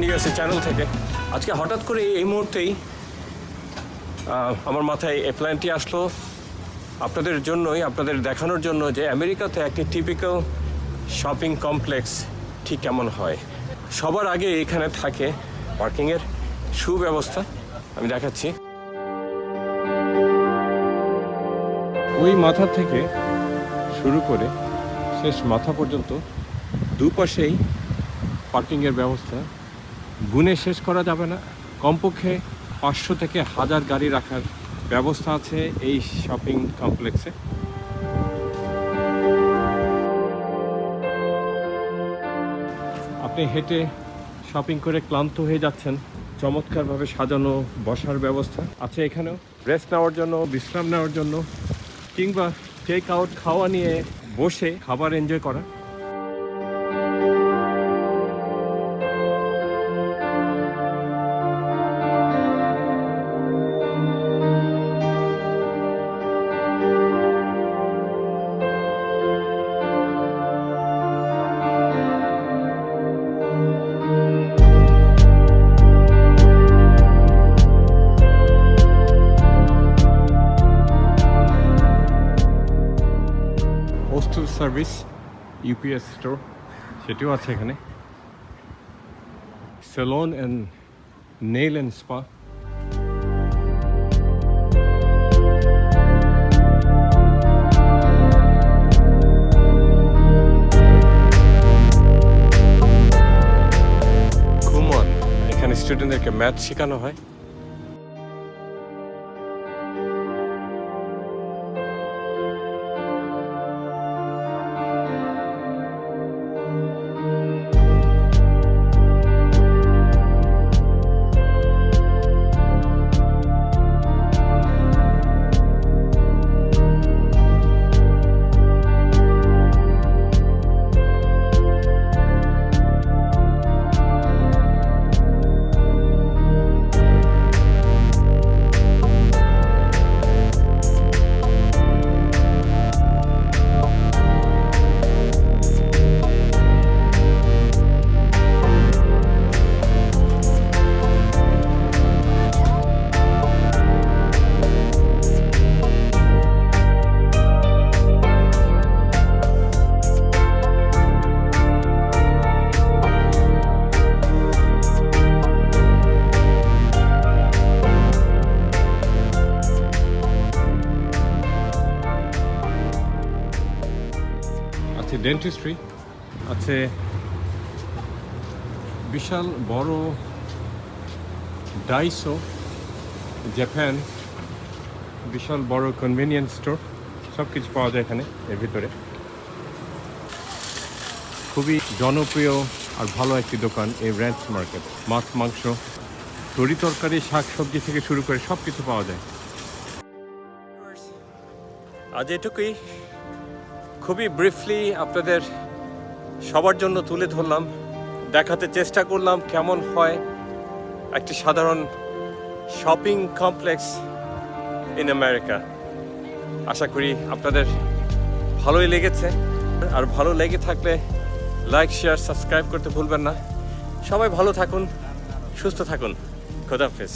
Roaming channel থেকে। আজকে হঠাৎ করে এই মুহূর্তেই আমার মাথায় এই প্ল্যানটি আসলো। আপনাদের জন্যই, আপনাদের দেখানোর জন্য যে আমেরিকাতে একটি টিপিক্যাল শপিং কমপ্লেক্স ঠিক কেমন হয়। সবার আগে এখানে থাকে পার্কিংয়ের সুব্যবস্থা। আমি দেখাচ্ছি। ওই মাথা থেকে শুরু করে শেষ মাথা পর্যন্ত দুপাশেই পার্কিংয়ের ব্যবস্থা। গুনে শেষ করা যাবে না। কমপক্ষে পাঁচশো থেকে হাজার গাড়ি রাখার ব্যবস্থা আছে এই শপিং কমপ্লেক্সে। আপনি হেঁটে শপিং করে ক্লান্ত হয়ে যাচ্ছেন। চমৎকারভাবে সাজানো, বসার ব্যবস্থা আছে এখানেও। রেস্ট নেওয়ার জন্য, বিশ্রাম নেওয়ার জন্য, কিংবা টেক আউট খাওয়া নিয়ে বসে খাবার এনজয় করা। সার্ভিস ইউপিএস স্টোর সেটিও আছে এখানে। Salon and nail and spa স্টুডেন্টদেরকে ম্যাথ শেখানো হয়। আছে ডেন্টিস্ট্রি আছে বিশাল বড় ডাইসো জাপান বিশাল বড় কনভেনিয়েন্স স্টোর সব কিছু পাওয়া যায় এখানে, এর ভিতরে। খুবই জনপ্রিয় আর ভালো একটি দোকান এই র্যান্স মার্কেট মাছ, মাংস, তরি তরকারি, শাক সবজি থেকে শুরু করে সব কিছু পাওয়া যায়। আজ এটুকুই। খুবই ব্রিফলি আপনাদের সবার জন্য তুলে ধরলাম, দেখাতে চেষ্টা করলাম কেমন হয় একটি সাধারণ শপিং কমপ্লেক্স ইন আমেরিকা আশা করি আপনাদের ভালোই লেগেছে। আর ভালো লেগে থাকলে লাইক শেয়ার সাবস্ক্রাইব করতে ভুলবেন না। সবাই ভালো থাকুন, সুস্থ থাকুন। খোদাফেজ